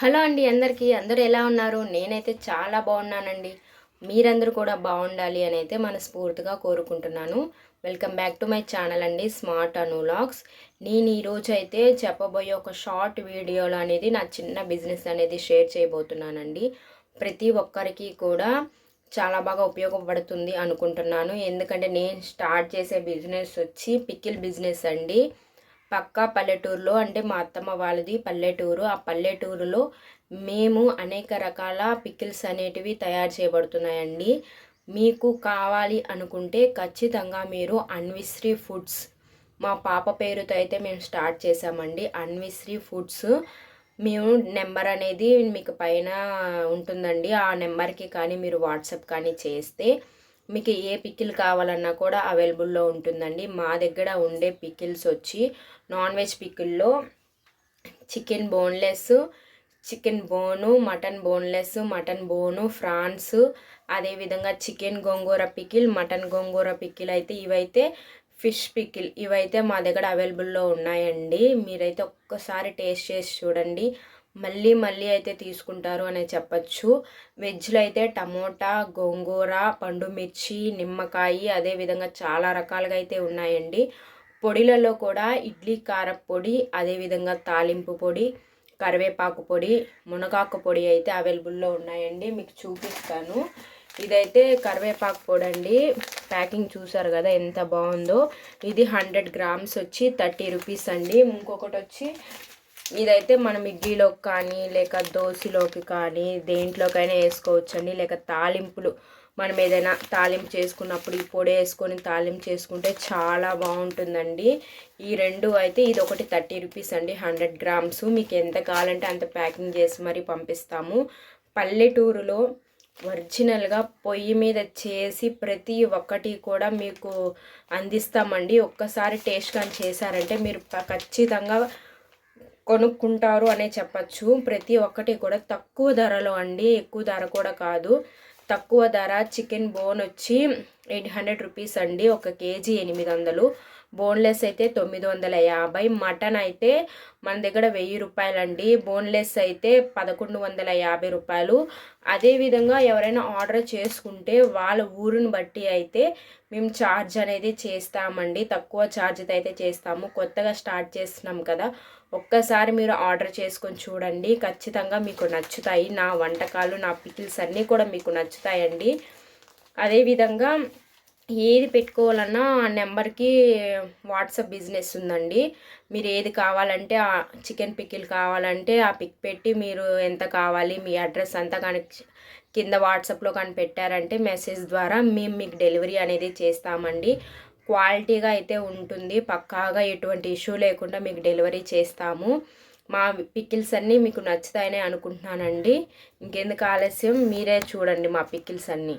Hello అండి అందరికీ. అందరూ ఎలా ఉన్నారు? నేనైతే చాలా బాగున్నానండి. మీరందరూ కూడా బాగుండాలి అని అయితే మనస్ఫూర్తిగా కోరుకుంటున్నాను. Welcome back to my channel అండి స్మార్ట్ అనులాగ్స్ నేను ఈరోజు అయితే చెప్పబోయే ఒక షార్ట్ వీడియోలో అనేది నా చిన్న బిజినెస్ అనేది షేర్ చేయబోతున్నానండి. ప్రతి ఒక్కరికి కూడా చాలా బాగా ఉపయోగపడుతుంది అనుకుంటున్నాను. ఎందుకంటే నేను స్టార్ట్ చేసే బిజినెస్ వచ్చి పికిల్ బిజినెస్ అండి. పక్కా పల్లెటూరులో అంటే మా అత్తమ్మ వాళ్ళది పల్లెటూరు. ఆ పల్లెటూరులో మేము అనేక రకాల పికిల్స్ అనేటివి తయారు చేయబడుతున్నాయండి. మీకు కావాలి అనుకుంటే ఖచ్చితంగా మీరు అన్విశ్రీ ఫుడ్స్ మా పాప పేరుతో అయితే మేము స్టార్ట్ చేసామండి అన్విశ్రీ ఫుడ్స్ మేము నెంబర్ అనేది మీకు పైన ఉంటుందండి. ఆ నెంబర్కి కానీ మీరు వాట్సాప్ కానీ చేస్తే మీకు ఏ పికిల్ కావాలన్నా కూడా అవైలబుల్లో ఉంటుందండి. మా దగ్గర ఉండే పికిల్స్ వచ్చి non veg పికిల్లో chicken boneless chicken bone mutton boneless mutton bone prawns అదేవిధంగా chicken gongura pickle mutton gongura pickle అయితే ఇవైతే ఫిష్ పికిల్ ఇవైతే మా దగ్గర అవైలబుల్లో ఉన్నాయండి. మీరైతే ఒక్కసారి టేస్ట్ చేసి చూడండి. మళ్ళీ మళ్ళీ అయితే తీసుకుంటారు అనే చెప్పచ్చు. వెజ్లో అయితే టమోటా గోంగూర పండుమిర్చి నిమ్మకాయి నిమ్మకాయ అదేవిధంగా చాలా రకాలుగా అయితే ఉన్నాయండి. పొడిలలో కూడా ఇడ్లీ కార పొడి అదేవిధంగా తాలింపు పొడి కరివేపాకు పొడి మునగాకు పొడి అయితే అవైలబుల్లో ఉన్నాయండి. మీకు చూపిస్తాను. ఇదైతే కరివేపాకు పొడి అండి. ప్యాకింగ్ చూసారు కదా ఎంత బాగుందో. ఇది హండ్రెడ్ గ్రామ్స్ వచ్చి థర్టీ రూపీస్ అండి. ఇంకొకటి వచ్చి ఇదైతే మనం ఇడ్లీలోకి కానీ లేక దోశలోకి కానీ దేంట్లోకైనా వేసుకోవచ్చండి. లేక తాలింపులు మనం ఏదైనా తాలింపు చేసుకున్నప్పుడు ఈ పొడి వేసుకొని తాలింపు చేసుకుంటే చాలా బాగుంటుందండి. ఈ రెండు అయితే ఇది ఒకటి థర్టీ రూపీస్ అండి హండ్రెడ్ గ్రామ్స్. మీకు ఎంత కావాలంటే అంత ప్యాకింగ్ చేసి మరీ పంపిస్తాము. పల్లెటూరులో ఒరిజినల్గా పొయ్యి మీద చేసి ప్రతి ఒక్కటి కూడా మీకు అందిస్తామండి. ఒక్కసారి టేస్ట్ కానీ చేశారంటే మీరు ఖచ్చితంగా కొనుక్కుంటారు అనే చెప్పచ్చు. ప్రతి ఒక్కటి కూడా తక్కువ ధరలో అండి. ఎక్కువ ధర కూడా కాదు. తక్కువ ధర చికెన్ బోన్ వచ్చి ఎయిట్ హండ్రెడ్ రూపీస్ అండి. ఒక కేజీ ఎనిమిది వందలు. బోన్లెస్ అయితే తొమ్మిది వందల యాభై. మటన్ అయితే మన దగ్గర వెయ్యి రూపాయలండి. బోన్లెస్ అయితే పదకొండు వందల యాభై రూపాయలు. అదేవిధంగా ఎవరైనా ఆర్డర్ చేసుకుంటే వాళ్ళ ఊరిని బట్టి అయితే మేము ఛార్జ్ అనేది చేస్తామండి. తక్కువ ఛార్జ్తో అయితే చేస్తాము. కొత్తగా స్టార్ట్ చేస్తున్నాం కదా. ఒక్కసారి మీరు ఆర్డర్ చేసుకొని చూడండి. ఖచ్చితంగా మీకు నచ్చుతాయి. నా వంటకాలు నా పికిల్స్ అన్నీ కూడా మీకు నచ్చుతాయండి. అదేవిధంగా ఏది పెట్టుకోవాలన్నా ఆ నెంబర్కి వాట్సాప్ బిజినెస్ ఉందండి. మీరు ఏది కావాలంటే ఆ చికెన్ పికిల్ కావాలంటే ఆ పిక్ పెట్టి మీరు ఎంత కావాలి మీ అడ్రస్ అంతా కానీ కింద వాట్సాప్లో కానీ పెట్టారంటే మెసేజ్ ద్వారా మేము మీకు డెలివరీ అనేది చేస్తామండి. క్వాలిటీగా అయితే ఉంటుంది. పక్కాగా ఎటువంటి ఇష్యూ లేకుండా మీకు డెలివరీ చేస్తాము. మా పికిల్స్ అన్నీ మీకు నచ్చుతాయని అనుకుంటున్నానండి. ఇంకెందుకు ఆలస్యం? మీరే చూడండి మా పికిల్స్ అన్నీ.